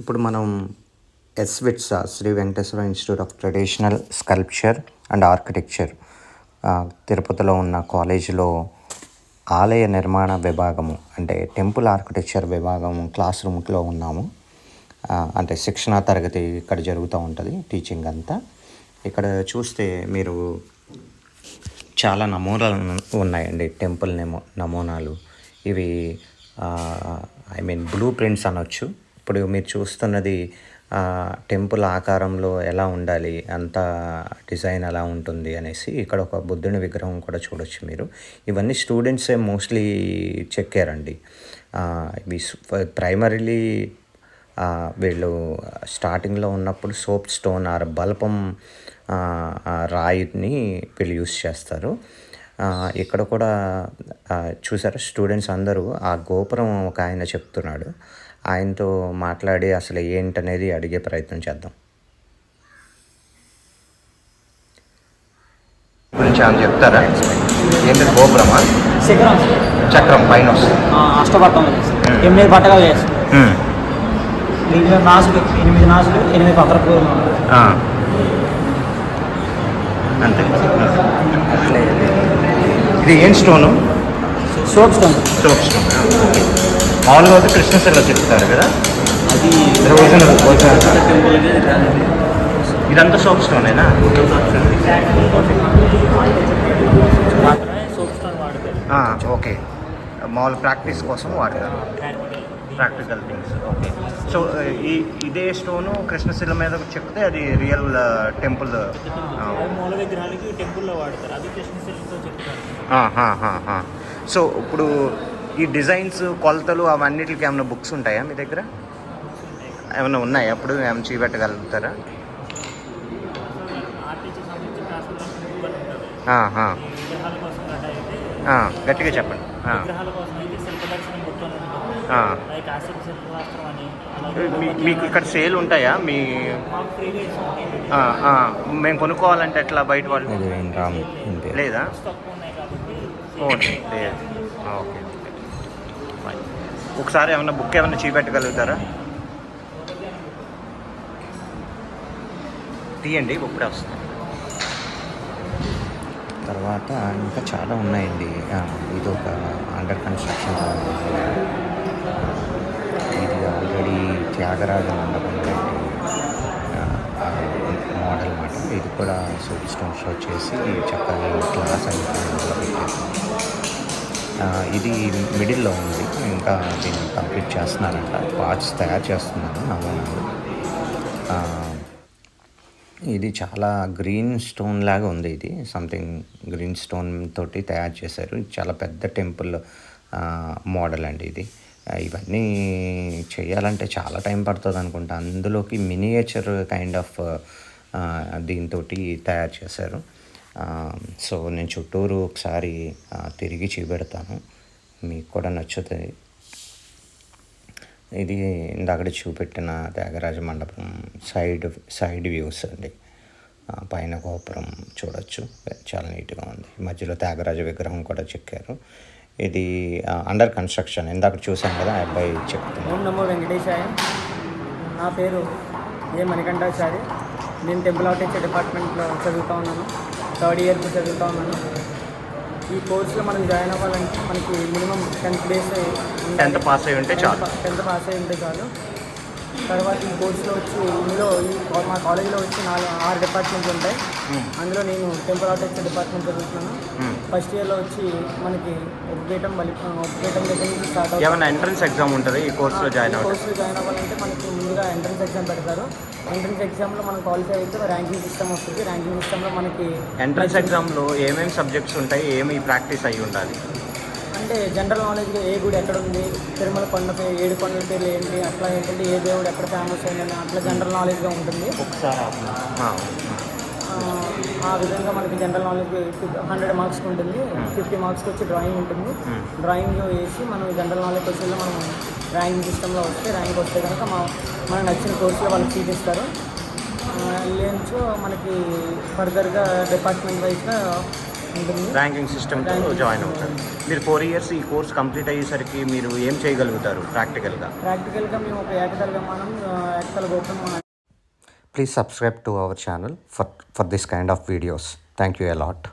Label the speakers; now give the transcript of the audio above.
Speaker 1: ఇప్పుడు మనం ఎస్ విట్సా Sri Venkateswara institute of traditional sculpture and architecture తిరుపతిలో ఉన్న కాలేజీలో ఆలయ నిర్మాణ విభాగము అంటే టెంపుల్ ఆర్కిటెక్చర్ విభాగము క్లాస్ రూమ్లో ఉన్నాము. అంటే శిక్షణా తరగతి ఇక్కడ జరుగుతూ ఉంటుంది టీచింగ్ అంతా. ఇక్కడ చూస్తే మీరు చాలా నమూనాలు ఉన్నాయండి టెంపుల్ నెమో నమూనాలు. ఇవి ఐ మీన్ బ్లూ ప్రింట్స్ అనొచ్చు. ఇప్పుడు మీరు చూస్తున్నది టెంపుల్ ఆకారంలో ఎలా ఉండాలి అంత డిజైన్ ఎలా ఉంటుంది అనేసి ఇక్కడ ఒక బుద్ధుని విగ్రహం కూడా చూడొచ్చు మీరు. ఇవన్నీ స్టూడెంట్సే మోస్ట్లీ చెక్కారండి. ఇవి ప్రైమరీలీ వీళ్ళు స్టార్టింగ్లో ఉన్నప్పుడు సోప్ స్టోన్ ఆర్ బల్పం రాయిని వీళ్ళు యూస్ చేస్తారు. ఇక్కడ కూడా చూసారా స్టూడెంట్స్ అందరూ ఆ గోపురం ఒక ఆయన చెప్తున్నాడు. ఆయనతో మాట్లాడి అసలు ఏంటనేది అడిగే ప్రయత్నం చేద్దాం. గురించి ఆయన చెప్తారా? ఏంటి గోపురమా?
Speaker 2: శిఖరం.
Speaker 1: చక్రం పైన వస్తుంది.
Speaker 2: అష్టపథం ఎనిమిది పట్టకాలు చేస్తాం. దీంట్లో నాసులు ఎనిమిది నాసులు ఎనిమిది పత్ర పూర్ణం
Speaker 1: అంతే. ఇది ఏం stone?
Speaker 2: Soap stone.
Speaker 1: Soap stone? మామూలుగా అయితే కృష్ణశిల చెప్తారు కదా?
Speaker 2: అది
Speaker 1: ఇదంతా సోప్ స్టోనేనా ఓకే. మామూలు ప్రాక్టీస్ కోసం వాడతారు. Practical things okay. సో ఈ ఇదే స్టోను కృష్ణశిల మీద చెప్తే అది రియల్ టెంపుల్
Speaker 2: టెంపుల్లో వాడతారు. అది కృష్ణశిల్పంతో చెప్తారు.
Speaker 1: సో ఇప్పుడు ఈ డిజైన్స్ కొలతలు అవన్నిటికి ఏమైనా బుక్స్ ఉంటాయా మీ దగ్గర? ఏమైనా ఉన్నాయా? అప్పుడు ఏమైనా చూపెట్టగలుగుతారా? గట్టిగా చెప్పండి. మీకు ఇక్కడ సేల్ ఉంటాయా? మీ మేము కొనుక్కోవాలంటే ఎట్లా బయట వాళ్ళు? లేదా? Okay okay. ఒకసారి ఏమైనా బుక్ ఏమైనా చూపెట్టగలుగుతారా? తీయండి ఇప్పుడే వస్తుంది. తర్వాత ఇంకా చాలా ఉన్నాయండి. ఇది ఒక అండర్ కన్స్ట్రక్షన్ ఇది ఆల్రెడీ త్యాగరాజ మండపం మోడల్ మాట. ఇది కూడా సూపర్ స్టోన్స్ వచ్చేసి చక్కగా క్లాస్ అయిపోయింది ఇది మిడిల్లో ఉంది. ఇంకా దీన్ని కంప్లీట్ చేస్తున్నారంట. పార్ట్స్ తయారు చేస్తున్నారు నమూనాలు ఇది చాలా గ్రీన్ స్టోన్ లాగా ఉంది ఇది. సంథింగ్ గ్రీన్ స్టోన్ తోటి తయారు చేశారు. చాలా పెద్ద టెంపుల్ మోడల్ అండి ఇది. ఇవన్నీ చేయాలంటే చాలా టైం పడుతుంది అనుకుంటా. అందులోకి మినియేచర్ కైండ్ ఆఫ్ దీంతో తయారు చేశారు. సో నేను చుట్టూరు ఒకసారి తిరిగి చూపెడతాను. మీకు కూడా నచ్చుతుంది ఇది ఇందాకడ చూపెట్టిన త్యాగరాజ మండపం సైడ్ సైడ్ వ్యూస్ అండి. పైన గోపురం చూడొచ్చు. చాలా నీట్గా ఉంది. మధ్యలో త్యాగరాజ విగ్రహం కూడా చెక్కారు. ఇది అండర్ కన్స్ట్రక్షన్ ఇందాక చూసాం కదా ఆ అబ్బాయి చెప్తున్నాను
Speaker 2: ఓం నమో వెంకటేశాయ. నా పేరు ఏ మణికంఠాచారి. నేను టెంపుల్ ఆర్టిక్చర్ డిపార్ట్మెంట్లో చదువుతా ఉన్నాను. థర్డ్ ఇయర్కి చదువుతా ఉన్నాను ఈ కోర్సులో మనం జాయిన్ అవ్వాలంటే మనకి minimum tenth days
Speaker 1: tenth pass అయి ఉంటే చాలు.
Speaker 2: టెన్త్ పాస్ అయి ఉంటే చాలు. తర్వాత ఈ కోర్సులో వచ్చి ఇందులో ఈ మా కాలేజీలో వచ్చి నాలుగు ఆరు డిపార్ట్మెంట్స్ ఉంటాయి. అందులో నేను టెంపుల్ ఆర్టిక్చర్ డిపార్ట్మెంట్ చదువుతున్నాను. ఫస్ట్ ఇయర్లో వచ్చి మనకి ఉపపీఠం బలి ఉపపీఠం దగ్గర నుంచి స్టార్ట్ అవుతుంది.
Speaker 1: ఏమైనా ఎంట్రన్స్ ఎగ్జామ్ ఉంటుంది ఈ కోర్సులో జాయిన్
Speaker 2: కోర్సులో జాయిన్ అవ్వాలంటే మనకి ముందుగా ఎంట్రన్స్ ఎగ్జామ్ పెడతారు. ఎంట్రన్స్ ఎగ్జామ్లో మనం క్వాలిఫై అయితే ర్యాంకింగ్ సిస్టమ్ వస్తుంది. ర్యాంకింగ్ సిస్టంలో మనకి
Speaker 1: ఎంట్రన్స్ ఎగ్జామ్లో ఏమేమి సబ్జెక్ట్స్ ఉంటాయి? ఏమి ప్రాక్టీస్ అయ్యి ఉండాలి?
Speaker 2: అంటే జనరల్ నాలెడ్జ్గా ఏ గుడి ఎక్కడ ఉంది తిరుమల కొండ పేరు ఏడు కొండల పేర్లు ఏంటి అట్లా ఏంటంటే ఏ దేవుడు ఎక్కడ ఫేమస్ అయిందని అట్లా జనరల్ నాలెడ్జ్గా ఉంటుంది.
Speaker 1: ఒకసారి
Speaker 2: ఆ, ఆ విధంగా మనకి జనరల్ నాలెడ్జ్ హండ్రెడ్ మార్క్స్కి ఉంటుంది. ఫిఫ్టీ మార్క్స్కి వచ్చి డ్రాయింగ్ ఉంటుంది. డ్రాయింగ్ వేసి మనం జనరల్ నాలెడ్జ్ క్వశ్చన్లో మనం ర్యాంకింగ్ సిస్టంలో వస్తే ర్యాంక్ వస్తే కనుక మా మనకు నచ్చిన కోర్సులో వాళ్ళకి సీట్ ఇస్తారు లేనిచో మనకి ఫర్దర్గా డిపార్ట్మెంట్ వైజ్గా
Speaker 3: ర్యాంకింగ్ సిస్టమ్తో జాయిన్ అవుతారు. మీరు ఫోర్ ఇయర్స్ ఈ కోర్స్ కంప్లీట్ అయ్యేసరికి మీరు ఏం చేయగలుగుతారు ప్రాక్టికల్గా
Speaker 2: ప్రాక్టికల్గా మేము ఒక ఏకతల విమానం ఆ, ఏకతల గోపురం
Speaker 3: please subscribe to our channel for for this kind of videos thank you a lot